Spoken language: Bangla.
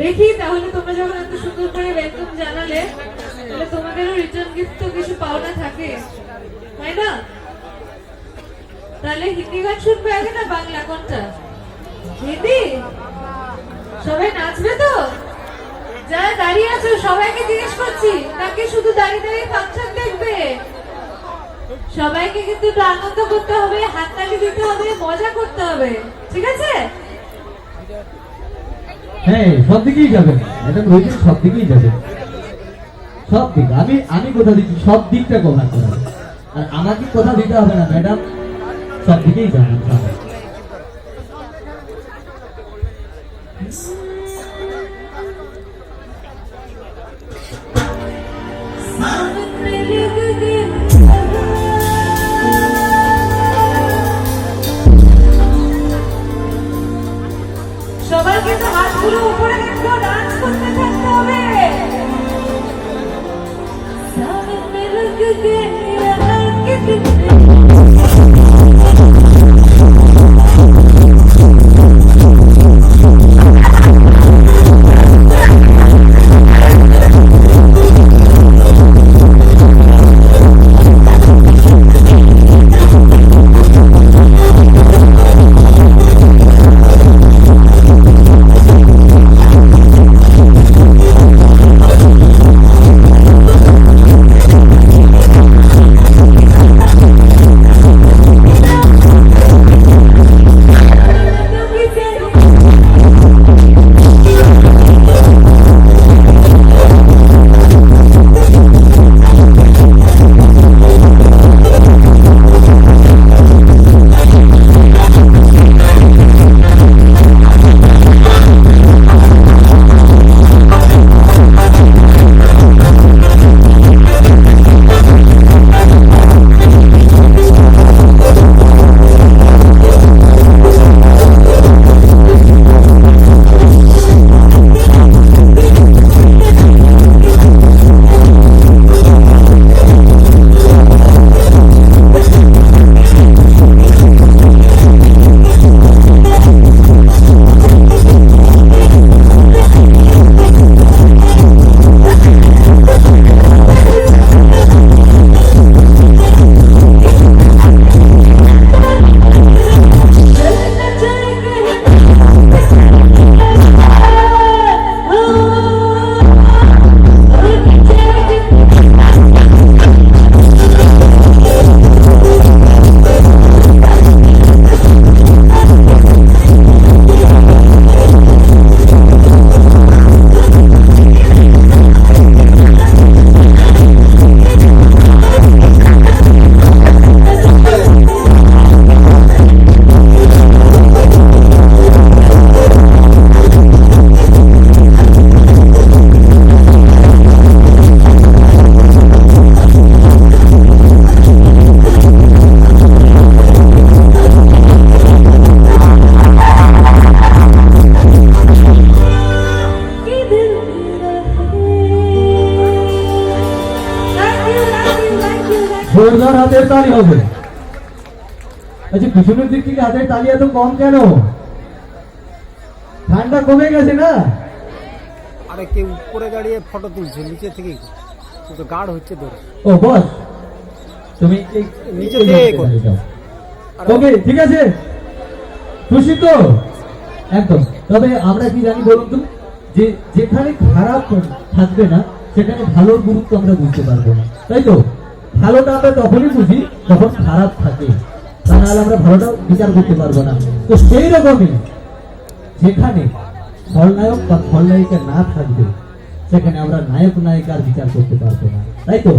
দেখি তাহলে তোমরা যখন এত সুন্দর করে ওয়েলকাম জানালে, তাহলে তোমাদেরও রিটার্ন গিফট তো কিছু পাওনা থাকে। তাই না? তাহলে হিন্দি গান শুনবে না বাংলা? কোনটা? হিন্দি? সবাই নাচবে তো? যারা দাঁড়িয়ে আছো, সবাইকে জিজ্ঞেস করছি, তাকে শুধু দাঁড়িয়ে দাঁড়িয়ে ফাংশন দেখবে। সবাইকে কিন্তু আনন্দ করতে হবে, হাততালি দিতে হবে, মজা করতে হবে, ঠিক আছে? হ্যাঁ সব দিকেই যাবেন ম্যাডাম রয়েছে সব দিকেই যাবেন সব দিক, আমি আমি কথা দিচ্ছি, সব দিকটা কভার করা। আর আমাকে কথা দিতে হবে না ম্যাডাম সব দিকেই যাবেন সবাই। জোরদার হাতের তালি হবে। আচ্ছা পিছনের দিক থেকে হাতের তালি এত কম কেন? ঠান্ডা কমে গেছে না? আরে কেউ উপরে দাঁড়িয়ে ফটো তুলছে নিচে থেকে। তো গাঢ় হচ্ছে তোর ও বস। তুমি নিচে থেকে ওকে ঠিক আছে। খুশি তো? একদম। তবে আমরা কি জানি বলুন তো যে যেখানে খারাপ থাকবে না সেখানে ভালোর গুরুত্ব আমরা বুঝতে পারব না। তাই তো? ভালোটা আমরা তখনই বুঝি যখন খারাপ থাকে। তা নাহলে আমরা ভালোটা বিচার করতে পারব না। তো সেই রকমই যেখানে খলনায়ক বা খলনায়িকা না থাকবে, সেখানে আমরা নায়ক নায়িকার বিচার করতে পারব না। তাই তো?